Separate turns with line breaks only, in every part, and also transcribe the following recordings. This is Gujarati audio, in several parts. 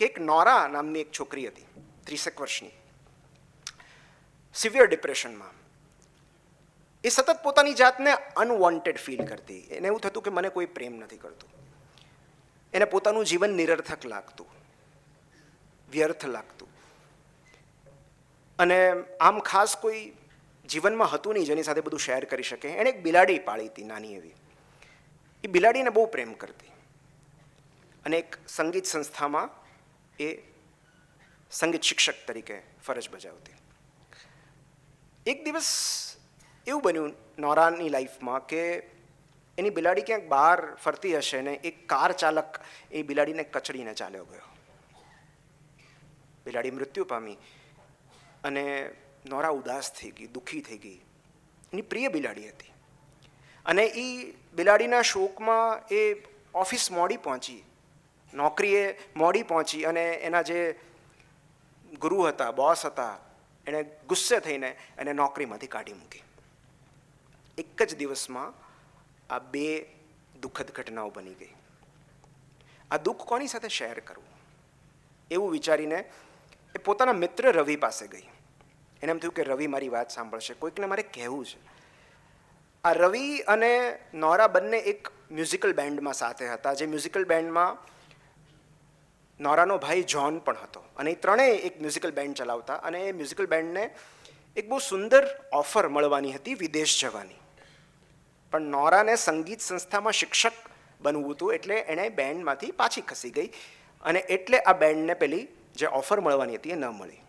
કે એક નોરા નામની એક છોકરી હતી, ત્રીસેક વર્ષની. સિવિયર ડિપ્રેશનમાં એ સતત પોતાની જાતને અનવોન્ટેડ ફીલ કરતી. એને એવું થતું કે મને કોઈ પ્રેમ નથી કરતું. એને પોતાનું જીવન નિરર્થક લાગતું. વ્યર્થ લાગતું. અને આમ ખાસ કોઈ જીવનમાં હતું નહીં, જેની સાથે બધું શેર કરી શકે. એણે એક બિલાડી પાળી હતી, નાની એવી. એ બિલાડીને બહુ પ્રેમ કરતી. અને એક સંગીત સંસ્થામાં એ સંગીત શિક્ષક તરીકે ફરજ બજાવતી. એક દિવસ એવું બન્યું નોરાની લાઈફમાં કે એની બિલાડી ક્યાંક બહાર ફરતી હશે ને એક કાર ચાલક એ બિલાડીને કચડીને ચાલ્યો ગયો. બિલાડી મૃત્યુ પામી અને નોરા ઉદાસ થઈ ગઈ, દુઃખી થઈ ગઈ. એની પ્રિય બિલાડી હતી. અને એ બિલાડીના શોકમાં એ ઓફિસ મોડી પહોંચી. નોકરીએ મોડી પહોંચી અને એના જે ગુરુ હતા બોસ હતા, એણે ગુસ્સે થઈને એને નોકરીમાંથી કાઢી મૂકી. એક જ દિવસમાં આ બે દુઃખદ ઘટનાઓ બની ગઈ. આ દુઃખ કોની સાથે શેર કરવું? એવું વિચારીને એ પોતાના મિત્ર રવિ પાસે ગઈ. એને એમ થયું કે રવિ મારી વાત સાંભળશે, કોઈકને મારે કહેવું છે. આ રવિ અને નોરા બંને એક મ્યુઝિકલ બેન્ડમાં સાથે હતા, જે મ્યુઝિકલ બેન્ડમાં નોરાનો ભાઈ જ્હોન પણ હતો. અને એ ત્રણેય એક મ્યુઝિકલ બેન્ડ ચલાવતા અને એ મ્યુઝિકલ બેન્ડને એક બહુ સુંદર ઓફર મળવાની હતી વિદેશ જવાની. પણ નોરાને સંગીત સંસ્થામાં શિક્ષક બનવું હતું એટલે એણે બેન્ડમાંથી પાછી ખસી ગઈ અને એટલે આ બેન્ડને પેલી જે ઓફર મળવાની હતી એ ન મળી.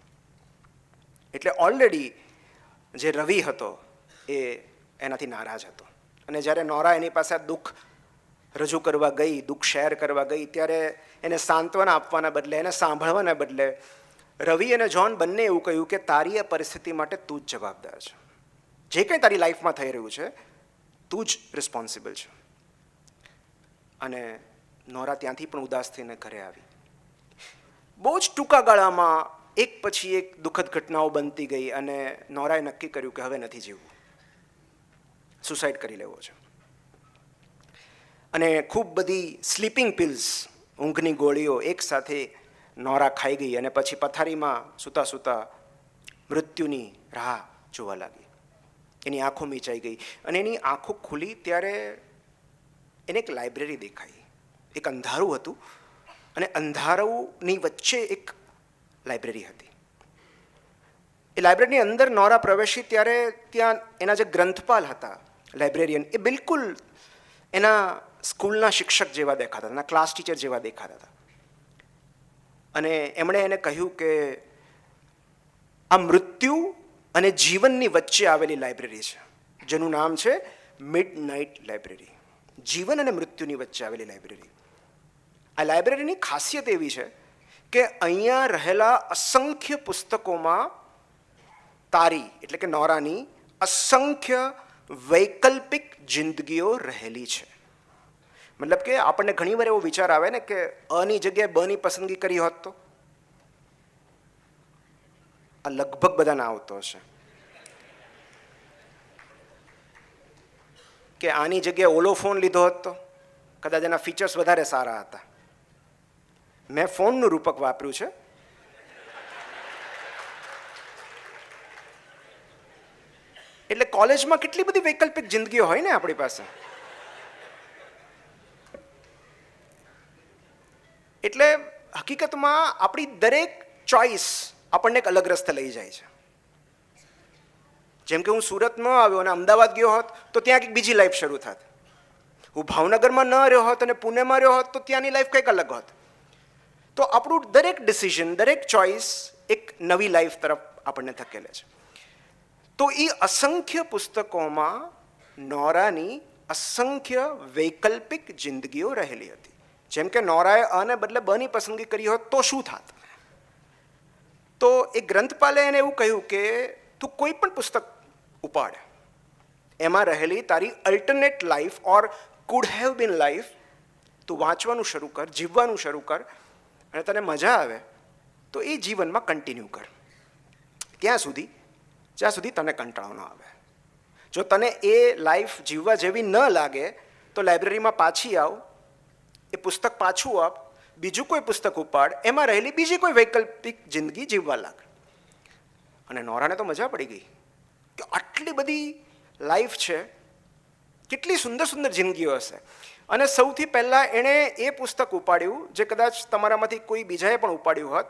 એટલે ઓલરેડી જે રવિ હતો એ એનાથી નારાજ હતો. અને જ્યારે નોરા એની પાસે આ દુઃખ રજૂ કરવા ગઈ, દુઃખ શેર કરવા ગઈ, ત્યારે એને સાંત્વના આપવાના બદલે, એને સાંભળવાના બદલે રવિ અને જ્હોન બંને એવું કહ્યું કે, તારી આ પરિસ્થિતિ માટે તું જ જવાબદાર છે. જે કંઈ તારી લાઈફમાં થઈ રહ્યું છે, તું જ રિસ્પોન્સિબલ છે. અને નોરા ત્યાંથી પણ ઉદાસ થઈને ઘરે આવી. બહુ જ ટૂંકા ગાળામાં એક પછી એક દુઃખદ ઘટનાઓ બનતી ગઈ અને નોરાએ નક્કી કર્યું કે, હવે નથી જીવવું. સુસાઇડ કરી લેવો છે. અને ખૂબ બધી સ્લીપિંગ પિલ્સ ઊંઘની ગોળીઓ એકસાથે નોરા ખાઈ ગઈ અને પછી પથારીમાં સૂતા સૂતા મૃત્યુની રાહ જોવા લાગી. એની આંખો મીચાઈ ગઈ અને એની આંખો ખુલી ત્યારે એને એક લાઇબ્રેરી દેખાઈ. એક અંધારું હતું અને અંધારાની વચ્ચે એક લાઇબ્રેરી હતી. એ લાઇબ્રેરીની અંદર નોરા પ્રવેશી ત્યારે ત્યાં એના જે ગ્રંથપાલ હતા લાઇબ્રેરિયન એ બિલકુલ એના સ્કૂલના શિક્ષક જેવા દેખાતા હતા ક્લાસ ટીચર જેવા દેખાતા હતા. અને એમણે એને કહ્યું કે આ મૃત્યુ અને જીવનની વચ્ચે આવેલી લાઇબ્રેરી છે, જેનું નામ છે મિડ નાઇટ લાઇબ્રેરી જીવન અને મૃત્યુની વચ્ચે આવેલી લાઇબ્રેરી આ લાઇબ્રેરીની ખાસિયત એવી છે કે અહીંયા રહેલા અસંખ્ય પુસ્તકોમાં તારી, એટલે કે નોરાની, અસંખ્ય વૈકલ્પિક જિંદગીઓ રહેલી છે. મતલબ કે આપણને ઘણીવાર એવો વિચાર આવે ને કે અની જગ્યાએ બની પસંદગી કરી હોત તો? આ લગભગ બધાને આવતો હશે. કે આની જગ્યાએ ઓલો ફોન લીધો હતો કદાચ એના ફીચર્સ વધારે સારા હતા. મેં ફોનનું રૂપક વાપર્યું છે. એટલે કોલેજમાં કેટલી બધી વૈકલ્પિક જિંદગીઓ હોય ને આપણી પાસે? એટલે હકીકતમાં આપણી દરેક ચોઈસ આપણને એક અલગ રસ્તે લઈ જાય છે. જેમ કે હું સુરત ન આવ્યો અને અમદાવાદ ગયો હોત, તો ત્યાં કંઈક બીજી લાઈફ શરૂ થાત. હું ભાવનગરમાં ન રહ્યો હોત અને પુણેમાં રહ્યો હોત, તો ત્યાંની લાઈફ કંઈક અલગ હોત. તો આપણું દરેક ડિસિઝન દરેક ચોઈસ એક નવી લાઈફ તરફ આપણને ધકેલે છે. તો એ અસંખ્ય પુસ્તકોમાં નોરાની અસંખ્ય વૈકલ્પિક જિંદગીઓ રહેલી હતી. જેમ કે નોરાએ અને બદલે બની પસંદગી કરી હોત તો શું થાત? તો એ ગ્રંથપાલે એને એવું કહ્યું કે, તું કોઈ પણ પુસ્તક ઉપાડ. એમાં રહેલી તારી alternate life or could have been life તું વાંચવાનું શરૂ કર, જીવવાનું શરૂ કર અને તને મજા આવે તો એ જીવનમાં કન્ટિન્યુ કર. ક્યાં સુધી, જ્યાં સુધી તને કંટાળો ન આવે. જો તને એ લાઈફ જીવવા જેવી ન લાગે, તો લાઇબ્રેરીમાં પાછી આવ એ પુસ્તક પાછું આપ, બીજું કોઈ પુસ્તક ઉપાડ, એમાં રહેલી બીજી કોઈ વૈકલ્પિક જિંદગી જીવવા લાગ. અને નોરાને તો મજા પડી ગઈ કે આટલી બધી લાઈફ છે, કેટલી સુંદર સુંદર જિંદગીઓ હશે. અને સૌથી પહેલાં એણે એ પુસ્તક ઉપાડ્યું, જે કદાચ તમારામાંથી કોઈ બીજાએ પણ ઉપાડ્યું હોત,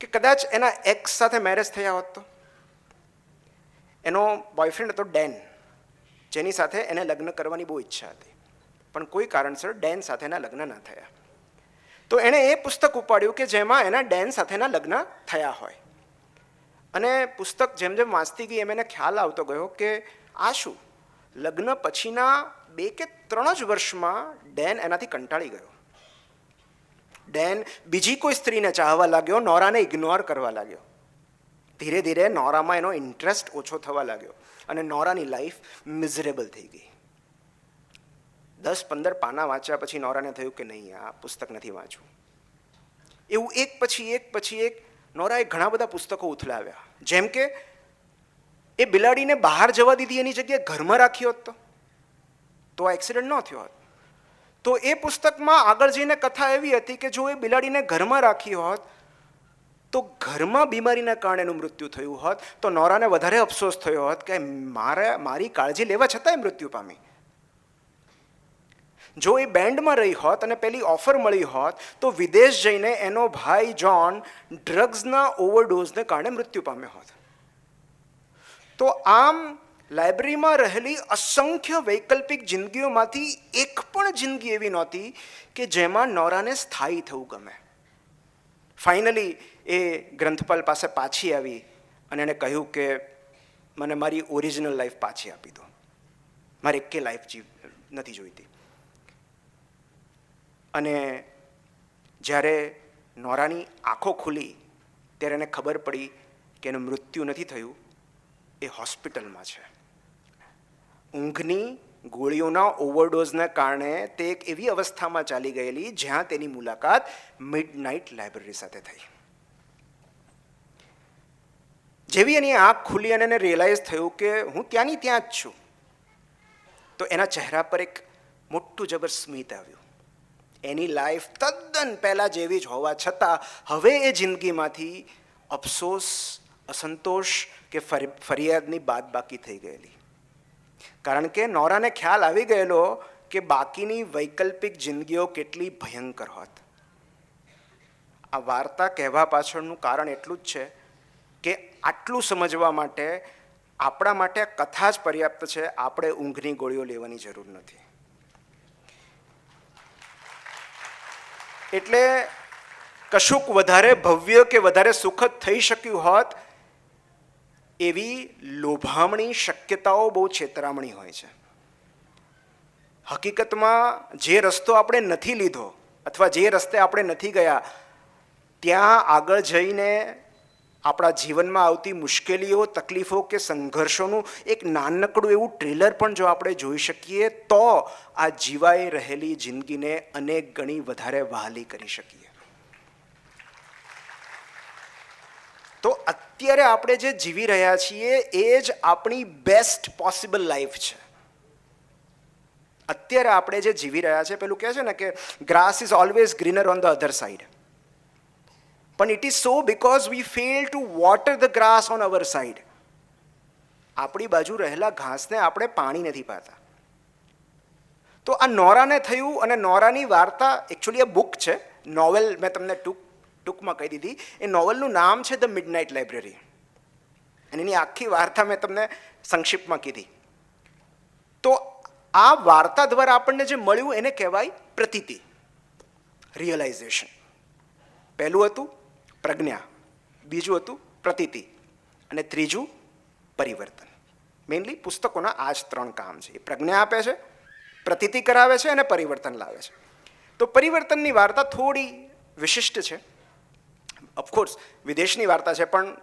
કે કદાચ એના એક્સ સાથે મેરેજ થયા હોત તો. એનો બોયફ્રેન્ડ હતો ડેન, જેની સાથે એને લગ્ન કરવાની બહુ ઈચ્છા હતી. પણ કોઈ કારણસર ડેન સાથેના લગ્ન ના થયા. તો એણે એ પુસ્તક ઉપાડ્યું કે જેમાં એના ડેન સાથેના લગ્ન થયા હોય. અને પુસ્તક જેમ જેમ વાંચતી ગઈ એમ એને ખ્યાલ આવતો ગયો કે આ શું? લગ્ન પછીના બે કે ત્રણ જ વર્ષમાં ડેન એનાથી કંટાળી ગયો. ડેન બીજી કોઈ સ્ત્રીને ચાહવા લાગ્યો, નોરાને ઇગ્નોર કરવા લાગ્યો. ધીરે ધીરે નોરામાં એનો ઇન્ટરેસ્ટ ઓછો થવા લાગ્યો અને નોરાની લાઈફ મિઝરેબલ થઈ ગઈ. દસ પંદર પાના વાંચ્યા પછી નોરાને થયું કે નહીં, આ પુસ્તક નથી વાંચવું એવું એક પછી એક પછી એક નોરાએ ઘણા બધા પુસ્તકો ઉથલાવ્યા. જેમ કે, એ બિલાડીને બહાર જવા દીધી એની જગ્યાએ ઘરમાં રાખી હોત તો. તો આ એક્સિડન્ટ ન થયો હોત. તો એ પુસ્તકમાં આગળ જઈને કથા એવી હતી કે જો એ બિલાડીને ઘરમાં રાખી હોત, તો ઘરમાં બીમારીના કારણે એનું મૃત્યુ થયું હોત, તો નોરાને વધારે અફસોસ થયો હોત કે મારે, મારી કાળજી લેવા છતાંય મૃત્યુ પામી. જો એ બેન્ડમાં રહી હોત અને પેલી ઓફર મળી હોત, તો વિદેશ જઈને એનો ભાઈ જોન ડ્રગ્સના ઓવરડોઝને કારણે મૃત્યુ પામ્યો હોત. તો આમ લાઇબ્રેરીમાં રહેલી અસંખ્ય વૈકલ્પિક જિંદગીઓમાંથી એક પણ જિંદગી એવી નહોતી કે જેમાં નોરાને સ્થાયી થવું ગમે. ફાઇનલી એ ગ્રંથપાલ પાસે પાછી આવી અને એણે કહ્યું કે, મને મારી ઓરિજિનલ લાઈફ પાછી આપી દો. મારે એકે લાઈફ જીવ, નથી જોઈતી. અને જ્યારે નોરાની આંખો ખુલી, ત્યારે એને ખબર પડી કે એનું મૃત્યુ નથી થયું, એ હોસ્પિટલમાં છે. ઊંઘની ગોળીઓના ઓવરડોઝના કારણે તે એક એવી અવસ્થામાં ચાલી ગયેલી, જ્યાં તેની મુલાકાત મિડ નાઇટ લાઇબ્રેરી સાથે થઈ. જેવી એની આંખ ખુલી અને એને રિયલાઇઝ થયું કે હું ત્યાંની ત્યાં જ છું, તો એના ચહેરા પર એક મોટું જબર સ્મિત આવ્યું. એની લાઈફ તદ્દન પહેલાં જેવી જ હોવા છતાં હવે એ જિંદગીમાંથી અફસોસ, અસંતોષ કે ફરી, ફરિયાદની બાદ બાકી થઈ ગયેલી. કારણ કે નોરાને ખ્યાલ આવી ગયેલો કે બાકીની વૈકલ્પિક જિંદગીઓ કેટલી ભયંકર હોત. આ વાર્તા કહેવા પાછળનું કારણ એટલું જ છે કે આટલું સમજવા માટે આપણા માટે કથા જ પર્યાપ્ત છે. આપણે ઊંઘની ગોળીઓ લેવાની જરૂર નથી. એટલે કશુંક વધારે ભવ્ય કે વધારે સુખદ થઈ શક્યું હોત, એવી લોભામણી શક્યતાઓ બહુ છેતરામણી હોય છે. હકીકતમાં જે રસ્તો આપણે નથી લીધો અથવા જે રસ્તે આપણે નથી ગયા, ત્યાં આગળ જઈને આપણા જીવનમાં આવતી મુશ્કેલીઓ, તકલીફો કે સંઘર્ષોનું એક નાનકડું એવું ટ્રેલર પણ જો આપણે જોઈ શકીએ, તો આ જીવાઈ રહેલી જિંદગીને અનેક ગણી વધારે વહાલી કરી શકીએ. તો અત્યારે આપણે જે જીવી રહ્યા છીએ, એ જ આપણી બેસ્ટ પોસિબલ લાઈફ છે. અત્યારે આપણે જે જીવી રહ્યા છે પેલું કહે છે ને કે grass is always greener on the other side પણ it is so because we fail to water the grass on our side આપણી બાજુ રહેલા ઘાસને આપણે પાણી નથી પાતા. તો આ નોરાને થયું અને નોરાની વાર્તા એકચ્યુઅલી એ બુક છે. નોવેલ મેં તમને ટૂંક, ટૂંકમાં કહી દીધી. એ નોવેલનું નામ છે ધ મિડનાઇટ લાઇબ્રેરી અને એની આખી વાર્તા મેં તમને સંક્ષિપ્તમાં કીધી. તો આ વાર્તા દ્વારા આપણને જે મળ્યું એને કહેવાય પ્રતીતિ. રિયલાઇઝેશન પહેલું હતું પ્રજ્ઞા. બીજું હતું પ્રતીતિ. અને ત્રીજું પરિવર્તન. મેઇનલી પુસ્તકોના આ જ ત્રણ કામ છે. એ પ્રજ્ઞા આપે છે, પ્રતીતિ કરાવે છે અને પરિવર્તન લાવે છે. તો પરિવર્તનની વાર્તા થોડી વિશિષ્ટ છે. ઓફકોર્સ વિદેશની વાર્તા છે, પણ